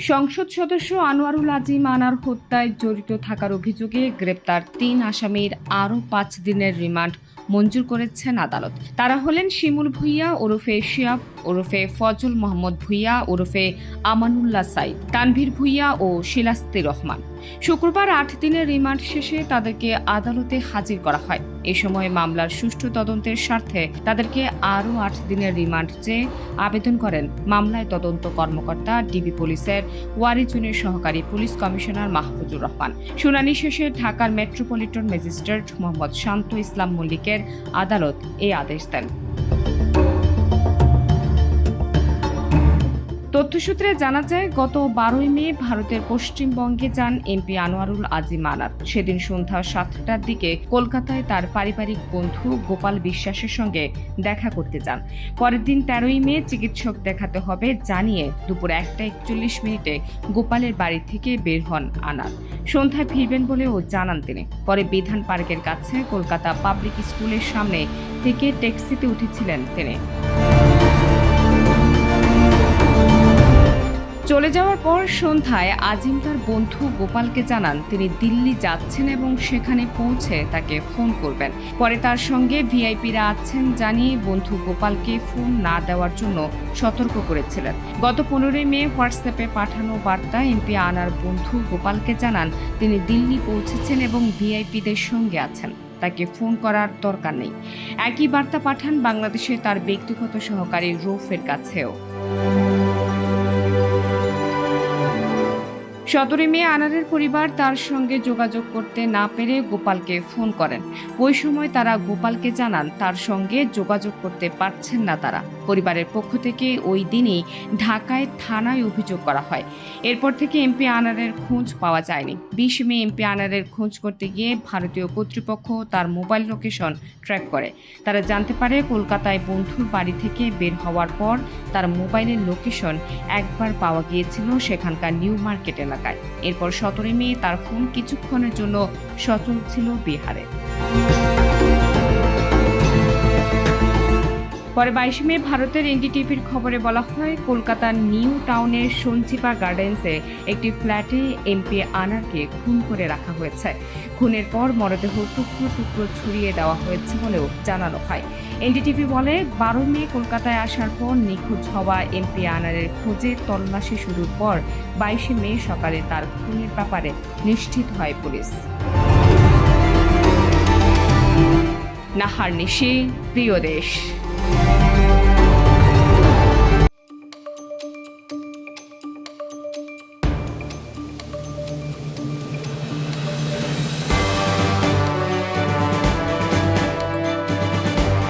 সংসদ সদস্য আনোয়ারুল আজিম আনার হত্যায় জড়িত থাকার অভিযোগে গ্রেপ্তার তিন আসামির আরও পাঁচ দিনের রিমান্ড। মঞ্জুর করেছেন আদালত। তারা হলেন শিমুল ভুইয়া, ওরফে শিয়াব, ওরফে ফজল মোহাম্মদ ভুইয়া, ওরফে আমানুল্লাহ সাইদ, তানভীর ভুইয়া ও শিলাস্তি রহমান। শুক্রবার আট দিনের রিমান্ড শেষে তাদেরকে আদালতে হাজির করা হয়। এ সময় মামলার সুষ্ঠু তদন্তের স্বার্থে তাদেরকে আরও আট দিনের রিমান্ড চেয়ে আবেদন করেন মামলায় তদন্ত কর্মকর্তা, ডিবি পুলিশের ওয়ারিজুনের সহকারী পুলিশ কমিশনার মাহফুজুর রহমান। শুনানি শেষে ঢাকার মেট্রোপলিটন ম্যাজিস্ট্রেট মোহাম্মদ শান্ত ইসলাম মল্লিকের আদালত এই আদেশ দেন। তথ্যসূত্রে জানা যায়, গত বারোই মে ভারতের পশ্চিমবঙ্গে যান এমপি আনোয়ারুল আজিম আনার সেদিন সন্ধ্যা সাতটার দিকে কলকাতায় তার পারিবারিক বন্ধু গোপাল বিশ্বাসের সঙ্গে দেখা করতে যান। পরের দিন তেরোই মে চিকিৎসক দেখাতে হবে জানিয়ে দুপুর একটা একচল্লিশ মিনিটে গোপালের বাড়ি থেকে বের হন আনার সন্ধ্যায় ফিরবেন বলেও জানান তিনি। পরে বিধান পার্কের কাছে কলকাতা পাবলিক স্কুলের সামনে থেকে ট্যাক্সিতে উঠেছিলেন তিনি। চলে যাওয়ার পর সন্ধ্যায় আজিম তার বন্ধু গোপালকে জানান তিনি দিল্লি যাচ্ছেন এবং সেখানে পৌঁছে তাকে ফোন করবেন। পরে তার সঙ্গে ভিআইপিরা আছেন জানিয়ে বন্ধু গোপালকে ফোন না দেওয়ার জন্য সতর্ক করেছিলেন। গত পনেরোই মে হোয়াটসঅ্যাপে পাঠানো বার্তা এমপি আনার বন্ধু গোপালকে জানান, তিনি দিল্লি পৌঁছেছেন এবং ভিআইপিদের সঙ্গে আছেন। তাকে ফোন করার দরকার নেই। একই বার্তা পাঠান বাংলাদেশে তার ব্যক্তিগত সহকারী রৌফের কাছেও। সতেরোই মে আনারের পরিবার তার সঙ্গে যোগাযোগ করতে না পেরে গোপালকে ফোন করেন। ওই সময় তারা গোপালকে জানান, তার সঙ্গে যোগাযোগ করতে পারছেন না তারা। পরিবারের পক্ষ থেকে ওই দিনই ঢাকায় থানায় অভিযোগ করা হয়। এরপর থেকে এমপি আনারের খোঁজ পাওয়া যায়নি। বিশ মে এমপি আনারের খোঁজ করতে গিয়ে ভারতীয় কর্তৃপক্ষ তার মোবাইল লোকেশন ট্র্যাক করে। তারা জানতে পারে, কলকাতায় বন্ধুর বাড়ি থেকে বের হওয়ার পর তার মোবাইলের লোকেশন একবার পাওয়া গিয়েছিল সেখানকার নিউ মার্কেট এলাকায়। এরপর সতেরোই মে তার ফোন কিছুক্ষণের জন্য সচল ছিল বিহারে। পরে বাইশে মে ভারতের এনডিটিভির খবরে বলা হয়, কলকাতার নিউ টাউনের সঞ্চিপা গার্ডেন্সে একটি ফ্ল্যাটে এমপি আনারকে খুন করে রাখা হয়েছে। খুনের পর মরদেহ টুকরো টুকরো ছড়িয়ে দেওয়া হয়েছে বলেও জানানো হয়। এনডিটিভি বলে, বারো মে কলকাতায় আসার পর নিখোঁজ হওয়া এমপি আনারের খোঁজে তল্লাশি শুরুর পর বাইশে মে সকালে তার খুনের ব্যাপারে নিশ্চিত হয় পুলিশ। নাহার নিশি, প্রিয় দেশ।